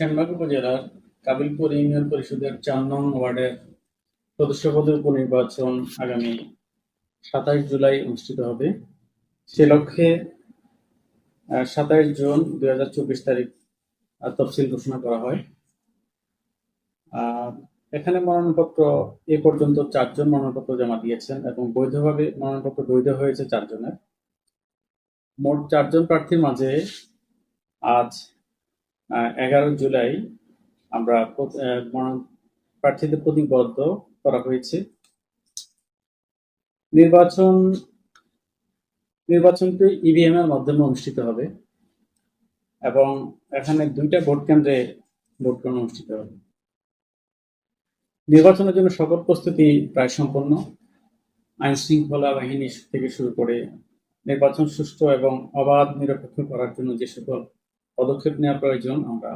চানবাগ উপজেলার কাবিলপুর ইউনিয়ন পরিষদের চার নং ওয়ার্ডের সদস্য পদের উপনির্বাচন আগামী সাতাশ জুলাই অনুষ্ঠিত হবে। সে লক্ষ্যে সাতাশ জুন দুই হাজার চব্বিশ তারিখ তফসিল ঘোষণা করা হয়। এখানে মনোনয়নপত্র, এ পর্যন্ত চারজন মনোনয়নপত্র জমা দিয়েছেন এবং বৈধভাবে মনোনয়নপত্র বৈধ হয়েছে চারজনের। মোট চারজন প্রার্থীর মাঝে আজ এগারো জুলাই আমরা প্রার্থীদের প্রতিবদ্ধ করা হয়েছে। নির্বাচন নির্বাচনটি ইভিএম এর মাধ্যমে অনুষ্ঠিত হবে এবং এখানে দুইটা ভোট কেন্দ্রে ভোট গ্রহণ অনুষ্ঠিত হবে। নির্বাচনের জন্য সকল প্রস্তুতি প্রায় সম্পন্ন। আইন শৃঙ্খলা বাহিনী থেকে শুরু করে নির্বাচন সুষ্ঠু এবং অবাধ নিরপেক্ষ করার জন্য যে সকল পদক্ষেপ নেওয়া প্রয়োজন আমরা।